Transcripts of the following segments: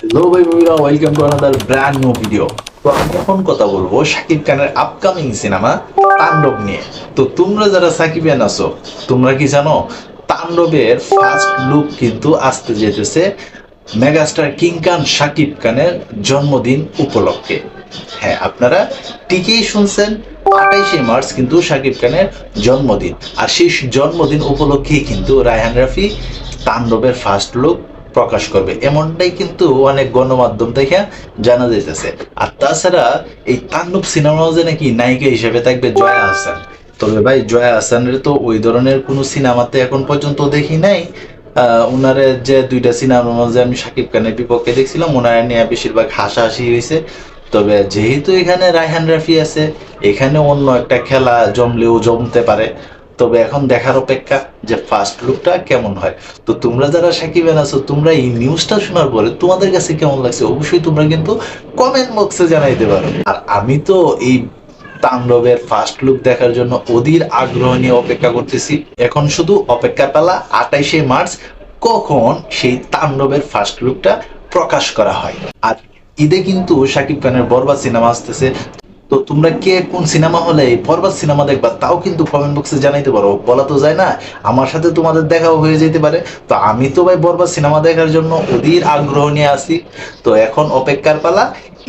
Hello ভাই বন্ধুরা welcome to another brand new video তো আমি এখন কথা বলব শাকিব খানের আপকামিং সিনেমা তাণ্ডব নিয়ে। তো তোমরা যারা আছো, তোমরা কি জানো, তাণ্ডবের ফার্স্ট লুক কিন্তু আসতে যেতেছে মেগাস্টার কিং খান শাকিব খানের জন্মদিন উপলক্ষে। হ্যাঁ আপনারা ঠিকই শুনছেন, আঠাইশে মার্চ কিন্তু শাকিব খানের জন্মদিন। আর সেই জন্মদিন উপলক্ষেই কিন্তু রায়হান রাফি তাণ্ডবের ফার্স্ট লুক প্রকাশ করবে। এমনটাই কিন্তু অনেক গণমাধ্যম থেকে জানা যাইতেছে। আর তাছাড়া এই তাণ্ডব সিনেমা যে নাকি নায়িকা হিসেবে থাকবে জয়া হাসান। তবে ভাই, জয়া হাসানের তো ওই ধরনের কোনো সিনেমাতে এখন পর্যন্ত দেখি নাই। উনারে যে দুইটা সিনেমার মাঝে আমি শাকিব খানের বিপক্ষে দেখছিলাম ওনারা নিয়ে বেশিরভাগ হাসাহাসি হয়েছে তবে যেহেতু এখানে রায়হান রাফি আছে, এখানে অন্য একটা খেলা জমলেও জমতে পারে। তবে এখন দেখার অপেক্ষা যে ফার্স্ট লুকটা কেমন হয়। তো তোমরা যারা সাকিবেন আছো তোমরা এই নিউজটা শোনার পরে তোমাদের কাছে কেমন লাগছে? অবশ্যই তোমরা কিন্তু কমেন্ট বক্সে জানাইতে পারো। আর আমি তো এই তাণ্ডবের ফার্স্ট লুক দেখার জন্য অধীর আগ্রহ নিয়ে অপেক্ষা করতেছি। এখন শুধু অপেক্ষা পালা, আঠাইশে মার্চ কখন সেই তাণ্ডবের ফার্স্ট লুকটা প্রকাশ করা হয়। আর ঈদে কিন্তু শাকিব খানের বরবাদ সিনেমা আসতেছে। তো তোমরা কে কোন সিনেমা হলে বরবাদ সিনেমা দেখবা, তাও কিন্তু কমেন্ট বক্সে জানাইতে পারো। বলা তো যায় না, আমার সাথে তোমাদের দেখাও হয়ে যেতে পারে। তো আমি তো ভাই বরবাদ সিনেমা দেখার জন্য অধীর আগ্রহ নিয়ে আসি। তো এখন অপেক্ষার পালা,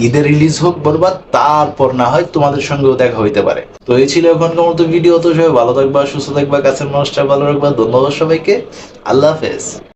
ঈদের রিলিজ হোক বরবাদ তারপর না হয় তোমাদের সঙ্গেও দেখা হইতে পারে। তো এই ছিল এখনকার মতো ভিডিও তো সবাই ভালো থাকবা, সুস্থ থাকবা, কাছের মানুষটা ভালো রাখবা। ধন্যবাদ সবাইকে। আল্লাহ হাফেজ।